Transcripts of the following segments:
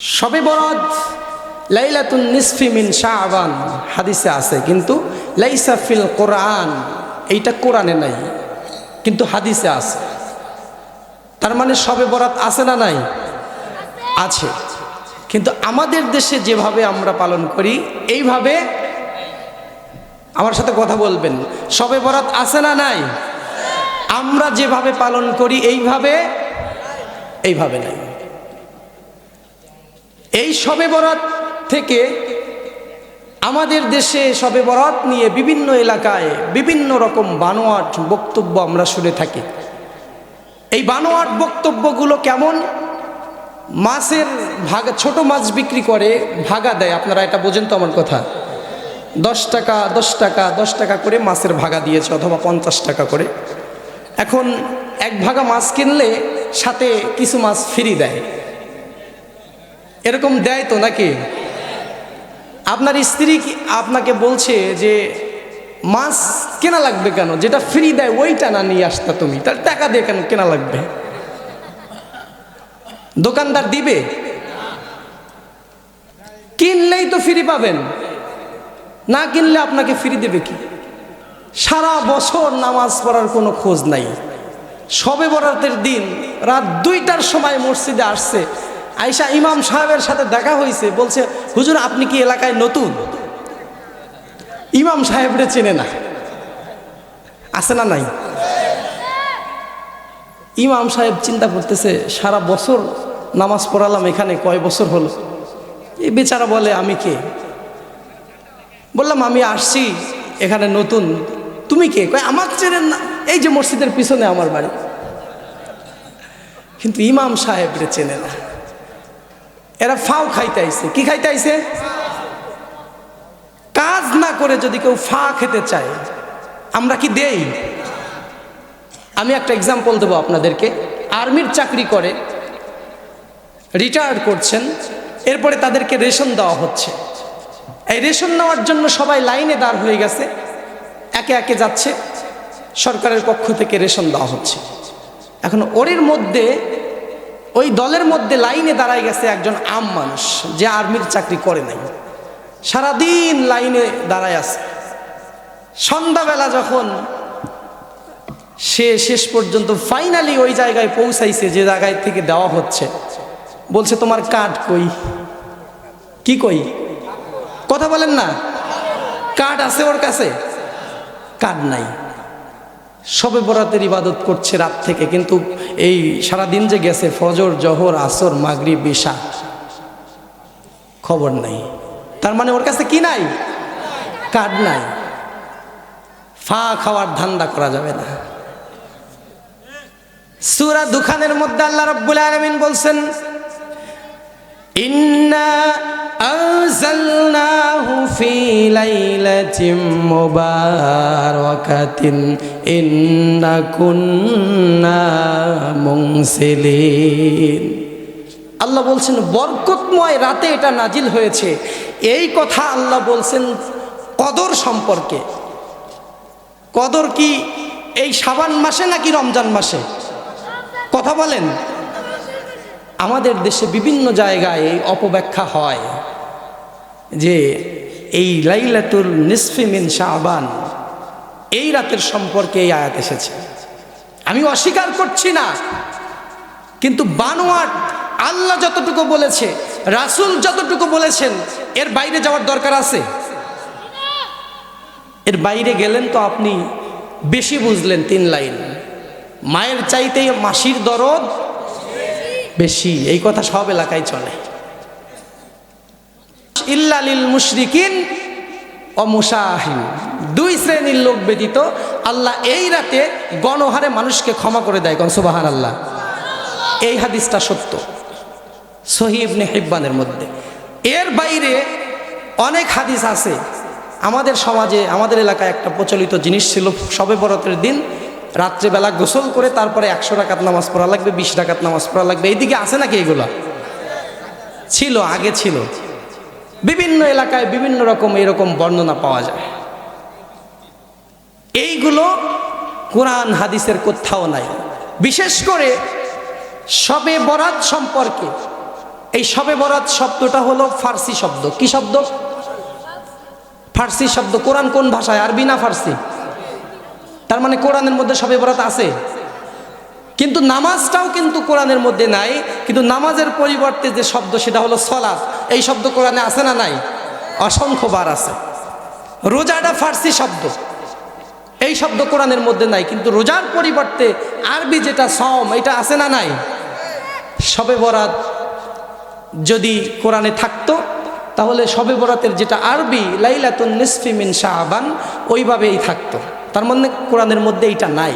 সবে বরাত লাইলাতুন নিসফি মিন শাহবান হাদিসে আছে, কিন্তু লাইসা ফিল কোরআন, এইটা কোরআনে নাই, কিন্তু হাদিসে আছে। তার মানে সবে বরাত আছে না নাই? আছে। কিন্তু আমাদের দেশে যেভাবে আমরা পালন করি, এইভাবে আমার সাথে কথা বলবেন, সবে বরাত আছে না নাই? আমরা যেভাবে পালন করি, এইভাবে এইভাবে নাই। এই সবে বরাত থেকে আমাদের দেশে সবে বরাত নিয়ে বিভিন্ন এলাকায় বিভিন্ন রকম বানোয়াট বক্তব্য আমরা শুনে থাকি। এই বানোয়াট বক্তব্যগুলো কেমন? মাছের ভাগা, ছোট মাছ বিক্রি করে ভাগা দেয়। আপনারা এটা বোঝেন তো আমার কথা। দশ টাকা দশ টাকা দশ টাকা করে মাছের ভাগা দিয়েছে অথবা পঞ্চাশ টাকা করে। এখন এক ভাগা মাছ কিনলে সাথে কিছু মাছ ফ্রি দেয়। এরকম দেয় তো নাকি? আপনার স্ত্রী আপনাকে বলছে যে, মাছ কেনা লাগবে কেন? যেটা ফ্রি দেয়, ওইটা না নিয়ে আসতা তুমি। তার টাকা দিয়ে কেন কেনা লাগবে? দোকানদার দিবে? কিনলেই তো ফ্রি পাবেন। না কিনলে আপনাকে ফ্রি দেবে কি? সারা বছর নামাজ পড়ার কোনো খোঁজ নাই। সবে বরাতের দিন রাত দুইটার সময় মসজিদে আসছে। আইসা ইমাম সাহেবের সাথে দেখা হয়েছে, বলছে, হুজুর, আপনি কি এলাকায় নতুন? ইমাম সাহেবরে চেনে না। আছে না নাই? ইমাম সাহেব চিন্তা করতেছে, সারা বছর নামাজ পড়ালাম এখানে, কয় বছর হলো? এই বেচারা বলে, আমি কে? বললাম, আমি আসছি এখানে নতুন। তুমি কে? কয় আমার চেনেন না। এই যে মসজিদের পিছনে আমার বাড়ি। কিন্তু ইমাম সাহেবরে চেনে না। এরা ফাও খাইতে আইছে। কি খাইতে আইছে? কাজ না করে যদি কেউ ফা খেতে চায়, আমরা কি দেই? আমি একটা এক্সাম্পল দেবো আপনাদেরকে। আর্মির চাকরি করে রিটায়ার্ড করছেন, এরপরে তাদেরকে রেশন দেওয়া হচ্ছে। এই রেশন নেওয়ার জন্য সবাই লাইনে দাঁড় হয়ে গেছে, একে একে যাচ্ছে, সরকারের পক্ষ থেকে রেশন দেওয়া হচ্ছে। এখন ওরের মধ্যে ওই দলের মধ্যে লাইনে দাঁড়ায় গেছে একজন আম মানুষ, যে আর্মির চাকরি করে নাই। সারাদিন লাইনে দাঁড়ায় আছে। সন্ধ্যাবেলা যখন সে শেষ পর্যন্ত ফাইনালি ওই জায়গায় পৌঁছাইছে, যে জায়গায় থেকে দেওয়া হচ্ছে, বলছে, তোমার কার্ড কই? কি কই? কথা বলেন না। কার্ড আছে ওর কাছে? কার্ড নাই। সবে বরাতের ইবাদত করছে রাত থেকে, কিন্তু এই সারা দিন যে গেছে, ফজর, জহর, আসর মাগরি বিশা খবর নাই। তার মানে ওর কাছে কি নাই? কার্ড নাই। ফা খাওয়ার ধান্দা করা যাবে না। সুরা দুখানের মধ্যে আল্লাহ রব্বুল আলমিন বলছেন ইন্না আনজালনাহু ফি লাইলাতিম আল্লাহ বলছেন, বরকতময় রাতে এটা নাজিল হয়েছে। এই কথা আল্লাহ বলছেন কদর সম্পর্কে। কদর কি এই সাবান মাসে নাকি রমজান মাসে? কথা বলেন। আমাদের দেশে বিভিন্ন জায়গায় অপব্যাখ্যা হয় যে এই লাইলাতুল নিসফিমিন শাহবান এই রাতের সম্পর্কে এই আয়াত এসেছে। আমি অস্বীকার করছি না, কিন্তু বানোয়াট আল্লাহ যতটুকু বলেছে, রাসুল যতটুকু বলেছেন, এর বাইরে যাওয়ার দরকার আছে? এর বাইরে গেলেন তো আপনি বেশি বুঝলেন তিন লাইন। মায়ের চাইতে মাসির দরদ বেশি, এই কথা সব এলাকায় চলে। ইল্লালিল মুশরিকিন ও মুসাহিন। দুই শ্রেণির লোক ব্যতীত আল্লাহ এই রাতে গণহারে মানুষকে ক্ষমা করে দেয়। গনসুবাহান আল্লাহ এই হাদিসটা সত্য। সহিবনে হিব্বানের মধ্যে। এর বাইরে অনেক হাদিস আছে। আমাদের সমাজে, আমাদের এলাকায় একটা প্রচলিত জিনিস ছিল সবে বরতের দিন। রাত্রেবেলা গোসল করে তারপরে একশো টাকাত নামাজ পড়া লাগবে, বিশ টাকাত নামাজ পড়া লাগবে। এইদিকে আছে নাকি এগুলো? ছিল, আগে ছিল। বিভিন্ন এলাকায় বিভিন্ন রকম এরকম বর্ণনা পাওয়া যায়। এইগুলো কোরআন, হাদিসের কোথাও নাই। বিশেষ করে সবে বরাত সম্পর্কে। এই সবে বরাত শব্দটা হলো ফার্সি শব্দ। কি শব্দ? ফার্সি শব্দ। কোরআন কোন ভাষায়? আরবি না ফার্সি? তার মানে কোরআনের মধ্যে সবে বরাত আছে। কিন্তু নামাজটাও কিন্তু কোরআনের মধ্যে নাই, কিন্তু নামাজের পরিবর্তে যে শব্দ সেটা হলো সলাফ এই শব্দ কোরআনে আছে না নাই? অসংখ্যবার আছে। রোজাটা ফার্সি শব্দ। এই শব্দ কোরআনের মধ্যে নাই, কিন্তু রোজার পরিবর্তে আরবি যেটা সম এটা আছে না নাই? সবে বরাত যদি কোরআনে থাকতো, তাহলে সবে বরাতের যেটা আরবি, লাইলাতুন নিসফি মিন শাহবান ওইভাবেই থাকতো। তার মানে কোরআনের মধ্যে এইটা নাই।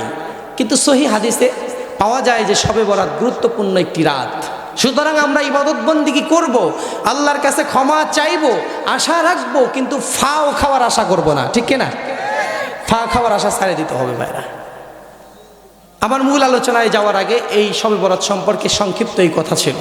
কিন্তু সহি হাদিসে পাওয়া যায় যে সবে বরাত গুরুত্বপূর্ণ একটি রাত। সুতরাং আমরা ইবাদত বন্দিগি করব? আল্লাহর কাছে ক্ষমা চাইব, আশা রাখব, কিন্তু ফাও খাওয়ার আশা করব না। ঠিক কিনা? ফা খাওয়ার আশা ছাড়ে দিতে হবে ভাইরা। আমার মূল আলোচনায় যাওয়ার আগে এই সবে বরাত সম্পর্কে সংক্ষিপ্ত এই কথা ছিল।